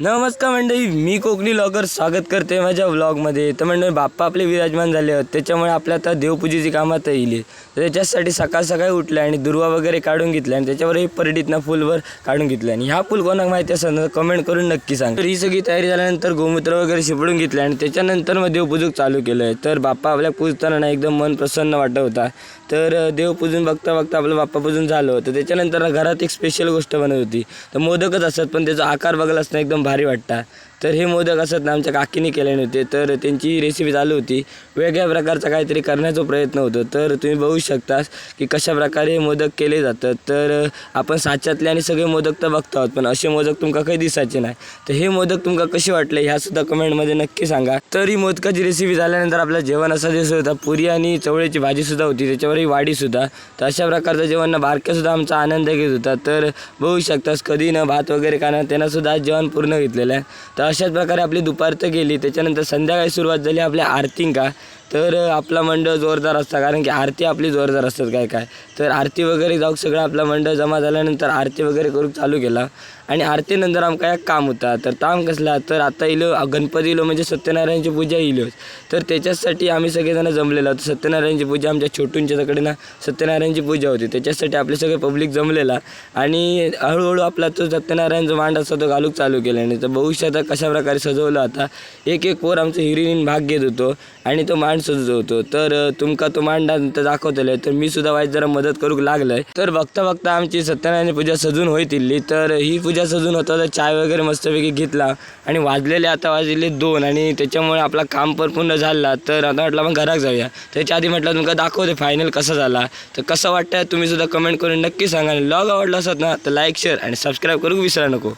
नमस्कार मंडळी मी कोकणी लॉकर स्वागत करते माझ्या व्लॉगमध्ये. तर मंडळी बाप्पा आपले विराजमान झाले आहेत. त्याच्यामुळे आपल्या आता देवपूजेची कामात येईल. तर त्याच्यासाठी सकाळ सकाळी उठलं आणि दुर्वा वगैरे काढून घेतले आणि त्याच्यावर हे परडीतनं फुलवर काढून घेतलं. आणि ह्या फुल कोणाक माहिती असेल ना कमेंट करून नक्की सांग. तर ही सगळी तयारी झाल्यानंतर गोमूत्र वगैरे शिपडून घेतलं आणि त्याच्यानंतर मग देवपूजक चालू केलं आहे. तर बाप्पा आपल्या पूजताना ना एकदम मन प्रसन्न वाटत होता. तर देवपूजून बघता बघता आपलं बाप्पा पूजून झालं. होतं त्याच्यानंतर घरात एक स्पेशल गोष्ट बनत होती. तर मोदकच असतात पण त्याचा आकार बघायला असताना एकदम भारी वाटता. तर हे मोदक असत ना आमच्या काकीने केले नव्हते तर त्यांची रेसिपी चालू होती. वेगळ्या प्रकारचा काहीतरी करण्याचा प्रयत्न होतो. तर तुम्ही बघू शकता की कशा प्रकारे हे मोदक केले जातात. तर आपण साच्यातले आणि सगळे मोदक तर बघतो आहोत पण असे मोदक तुमका काही दिसायचे नाही. तर हे मोदक तुमका कसे वाटले ह्यासुद्धा कमेंटमध्ये नक्की सांगा. तर ही मोदकाची रेसिपी झाल्यानंतर आपलं जेवण असा दिसत होता. पुरी आणि चवळीची भाजीसुद्धा होती. त्याच्यावरही वाढीसुद्धा तर अशा प्रकारचं जेवण बारक्यासुद्धा आमचा आनंद घेत होता. तर बघू शकतास कधी न भात वगैरे खाणं त्यांनासुद्धा आज जेवण पूर्ण घेतलेलं आहे. तर अशाच प्रकारे आपली दुपार तर गेली त्याच्यानंतर संध्याकाळी सुरुवात झाली आपल्या आरतींका. तर आपला मंडळ जोरदार असता कारण की आरती आपली जोरदार असतात काय काय. तर आरती वगैरे जाऊ सगळं आपला मंडळ जमा झाल्यानंतर आरती वगैरे करून चालू केला. आणि आरतीनंतर आमकां एक काम होता तर काम कसला तर आता इलो गणपती इलो म्हणजे सत्यनारायणची पूजा इलो. तर त्याच्यासाठी आम्ही सगळेजण जमलेलो होतो. सत्यनारायणची पूजा आमच्या छोटूंच्याकडे ना सत्यनारायणची पूजा होती. त्याच्यासाठी आपले सगळे पब्लिक जमलेला. आणि हळूहळू आपला तो सत्यनारायणचं मांड असतो तो घालूक चालू केला. आणि तर भविष्यात कशा प्रकारे सजवलं आता एक एक पोर आमचं हिरिनीन भाग घेत होतो. आणि तो मांड माणसं होतो. तर तुमका तो मांडा नंतर दाखवतले तर मी सुद्धा वाईट जरा मदत करूक लागलंय. तर बघता बघता आमची सत्यनारायण पूजा सजून होईतिल्ली तर ही पूजा सजून होता तर चाय वगैरे मस्तपैकी घेतला. आणि वाजलेले आता वाजलेले दोन आणि त्याच्यामुळे आपला काम पण पूर्ण झाला. तर आता म्हटलं मग घरात जाऊया. त्याच्या आधी म्हटलं तुमका दाखवते फायनल कसा झाला. तर कसं वाटतं तुम्ही सुद्धा कमेंट करून नक्की सांगा. आणि लॉग आवडला असत ना तर लाईक शेअर आणि सबस्क्राईब करू विसरा नको.